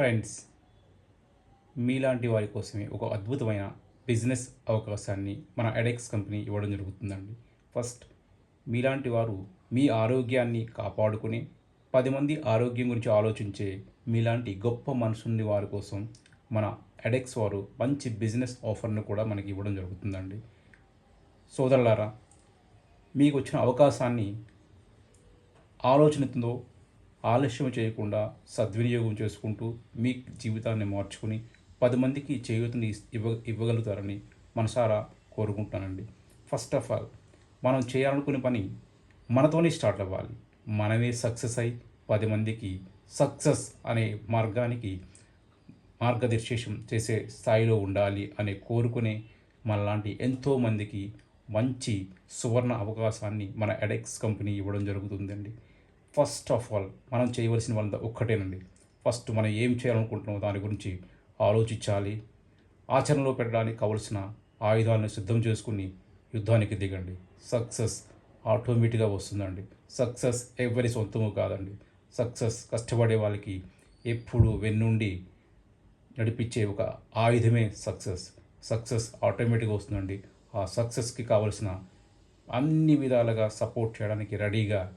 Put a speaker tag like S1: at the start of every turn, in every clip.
S1: Friends మీలాంటి వారి కోసమే ఒక అద్భుతమైన బిజినెస్ అవకాశాన్ని మన ఎడెక్స్ కంపెనీ ఇవ్వడం జరుగుతుందండి. ఫస్ట్ మీలాంటి వారు మీ ఆరోగ్యాన్ని కాపాడుకుని పది మంది ఆరోగ్యం గురించి ఆలోచించే మీలాంటి గొప్ప మనసుని వారి కోసం మన ఎడెక్స్ వారు మంచి బిజినెస్ ఆఫర్ను కూడా మనకి ఇవ్వడం జరుగుతుందండి. సోదరులారా మీకు వచ్చిన అవకాశాన్ని ఆలోచనతో ఆలస్యం చేయకుండా సద్వినియోగం చేసుకుంటూ మీ జీవితాన్ని మార్చుకుని పది మందికి చేయూతని ఇవ్వ ఇవ్వగలుగుతారని మనసారా కోరుకుంటానండి ఫస్ట్ ఆఫ్ ఆల్ మనం చేయాలనుకునే పని మనతోనే స్టార్ట్ అవ్వాలి. మనమే సక్సెస్ అయి పది మందికి సక్సెస్ అనే మార్గానికి మార్గదర్శేషం చేసే స్థాయిలో ఉండాలి అనే కోరుకునే మనలాంటి ఎంతోమందికి మంచి సువర్ణ అవకాశాన్ని మన ఎడెక్స్ కంపెనీ ఇవ్వడం జరుగుతుందండి. ఫస్ట్ ఆఫ్ ఆల్ మనం చేయవలసిన వాళ్ళ ఒక్కటేనండి. ఫస్ట్ మనం ఏం చేయాలనుకుంటున్నామో దాని గురించి ఆలోచించాలి. ఆచరణలో పెట్టడానికి కావలసిన ఆయుధాలను సిద్ధం చేసుకుని యుద్ధానికి దిగండి. సక్సెస్ ఆటోమేటిక్గా వస్తుందండి. సక్సెస్ ఎవరి సొంతము కాదండి. సక్సెస్ కష్టపడే వాళ్ళకి ఎప్పుడు వెన్నుండి నడిపించే ఒక ఆయుధమే సక్సెస్. సక్సెస్ ఆటోమేటిక్గా వస్తుందండి. ఆ సక్సెస్కి కావలసిన అన్ని విధాలుగా సపోర్ట్ చేయడానికి రెడీగా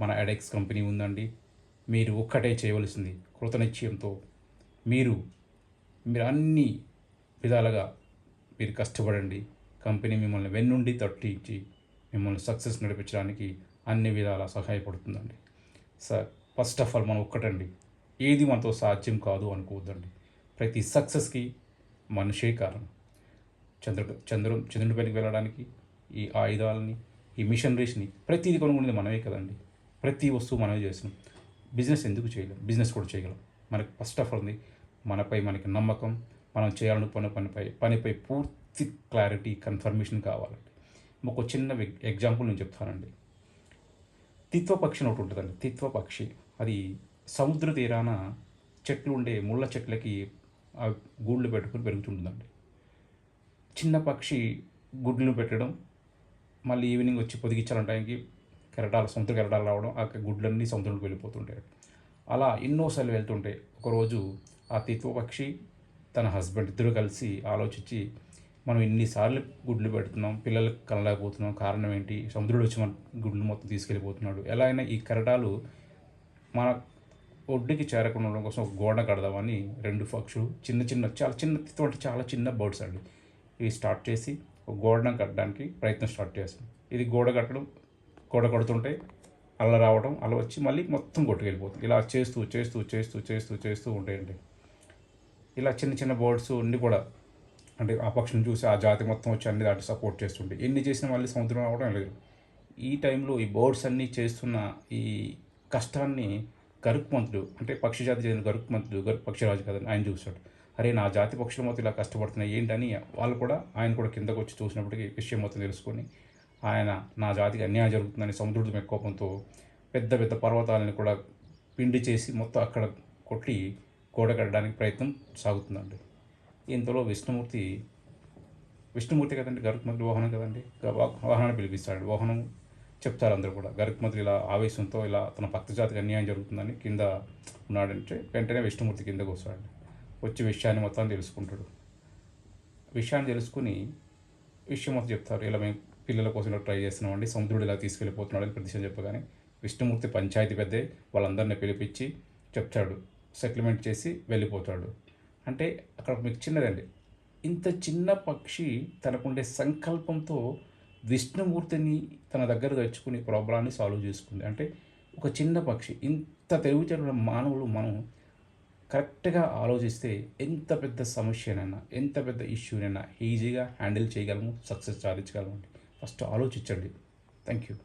S1: మన ఎడెక్స్ కంపెనీ ఉందండి. మీరు ఒక్కటే చేయవలసింది కృతనిశ్చయంతో. మీరు మీరు అన్ని విధాలుగా మీరు కష్టపడండి. కంపెనీ మిమ్మల్ని వెన్నుండి తట్టించి మిమ్మల్ని సక్సెస్ నడిపించడానికి అన్ని విధాలా సహాయపడుతుందండి. సార్ ఫస్ట్ ఆఫ్ ఆల్ మనం ఒక్కటండి. ఏది మనతో సాధ్యం కాదు అనుకోవద్దండి. ప్రతి సక్సెస్కి మనిషే కారణం. చంద్ర చంద్రు చంద్రుడిపైకి వెళ్ళడానికి ఈ ఆయుధాలని ఈ మిషనరీస్ని ప్రతిదీ కొనుక్కునేది మనమే కదండి. ప్రతి వస్తువు మనమే చేస్తున్నాం. బిజినెస్ ఎందుకు చేయలేం? బిజినెస్ కూడా చేయగలం. మనకి ఫస్ట్ ఆఫ్ ఆల్ ఉంది మనపై మనకి నమ్మకం మనం చేయాలనుకున్న పనిపై పనిపై పూర్తి క్లారిటీ కన్ఫర్మేషన్ కావాలండి ఒక చిన్న ఎగ్జాంపుల్ నేను చెప్తానండి. తిత్వ పక్షి ఒకటి ఉంటుందండి. తిత్వ పక్షి అది సముద్ర తీరాన చెట్లు ఉండే ముళ్ళ చెట్లకి ఆ గూళ్ళు పెట్టుకుని పెరుగుతుంటుందండి. చిన్న పక్షి గుడ్లను పెట్టడం మళ్ళీ ఈవినింగ్ వచ్చి పొదిగించాలని టైంకి కెరటాలు సొంత కెరటాలు రావడం ఆ గుడ్లన్నీ సముద్రంలోకి వెళ్ళిపోతుంటాయి. అలా ఎన్నోసార్లు వెళ్తుంటే ఒకరోజు ఆ తిత్వ పక్షి తన హస్బెండ్ ఇద్దరు కలిసి ఆలోచించి మనం ఇన్నిసార్లు గుడ్లు పెడుతున్నాం పిల్లలకు కనలేకపోతున్నాం కారణం ఏంటి? సముద్రుడు వచ్చి మన గుడ్లు మొత్తం తీసుకెళ్ళిపోతున్నాడు. ఎలా అయినా ఈ కెరటాలు మన ఒడ్డుకి చేరకుండా ఉండడం కోసం ఒక గోడ కడదామని రెండు పక్షులు చిన్న చిన్న చాలా చిన్న తిత్వ అంటే చాలా చిన్న బర్డ్స్ అండి. ఇవి స్టార్ట్ చేసి ఒక గోడను కట్టడానికి ప్రయత్నం స్టార్ట్ చేస్తాం. ఇది గోడ కట్టడం గోడ కొడుతుంటాయి అల్ల రావడం అలా వచ్చి మళ్ళీ మొత్తం కొట్టుకెళ్ళిపోతుంది. ఇలా చేస్తూ చేస్తూ చేస్తూ చేస్తూ చేస్తూ ఉంటాయండి. ఇలా చిన్న చిన్న బర్డ్స్ ఉండి కూడా అంటే ఆ పక్షిని చూసి ఆ జాతి మొత్తం వచ్చి అన్ని దాటి సపోర్ట్ చేస్తుంటే ఎన్ని చేసినా మళ్ళీ సముద్రం రావడం లేదు. ఈ టైంలో ఈ బర్డ్స్ అన్నీ చేస్తున్న ఈ కష్టాన్ని గరుక్మంతుడు అంటే పక్షి జాతి చెందిన గరుక్మంతుడు గరుక్ పక్షిరాజు కదని ఆయన చూశాడు. అరే నా జాతి పక్షుల మొత్తం ఇలా కష్టపడుతున్నాయి ఏంటని వాళ్ళు కూడా ఆయన కూడా కిందకు వచ్చి చూసినప్పటికీ విషయం మొత్తం తెలుసుకొని ఆయన నా జాతికి అన్యాయం జరుగుతుందని సముద్రుడు కోపంతో పెద్ద పెద్ద పర్వతాలను కూడా పిండి చేసి మొత్తం అక్కడ కొట్టి గోడ కట్టడానికి ప్రయత్నం సాగుతుందండి. ఇంతలో విష్ణుమూర్తి విష్ణుమూర్తి కదండి గరుక్మంత్రి వాహనం కదండి వాహనాన్ని పిలిపిస్తాడు. వాహనం చెప్తారు అందరూ కూడా. గరుక్మంత్రి ఇలా ఆవేశంతో ఇలా తన భక్త జాతికి అన్యాయం జరుగుతుందని కింద ఉన్నాడంటే వెంటనే విష్ణుమూర్తి కిందకు వస్తాడు. వచ్చి విషయాన్ని మొత్తాన్ని తెలుసుకుంటాడు. విషయాన్ని తెలుసుకుని విషయం మొత్తం చెప్తారు ఇలా మేము పిల్లల కోసం ఇలా ట్రై చేస్తున్నామండి. సముద్రుడు ఇలా తీసుకెళ్ళిపోతున్నాడు అని ప్రతిష్టం చెప్పగానే విష్ణుమూర్తి పంచాయతీ పెద్ద వాళ్ళందరినీ పిలిపించి చెప్తాడు. సెటిల్మెంట్ చేసి వెళ్ళిపోతాడు. అంటే అక్కడ మీకు చిన్నదండి. ఇంత చిన్న పక్షి తనకుండే సంకల్పంతో విష్ణుమూర్తిని తన దగ్గర తెచ్చుకుని ప్రాబ్లాన్ని సాల్వ్ చేసుకుంది. అంటే ఒక చిన్న పక్షి ఇంత తెలివితేటల మానవులు మనం కరెక్ట్గా ఆలోచిస్తే ఎంత పెద్ద సమస్యనైనా ఎంత పెద్ద ఇష్యూనైనా ఈజీగా హ్యాండిల్ చేయగలము సక్సెస్ సాధించగలము ఫస్ట్ ఆలోచించండి. Thank you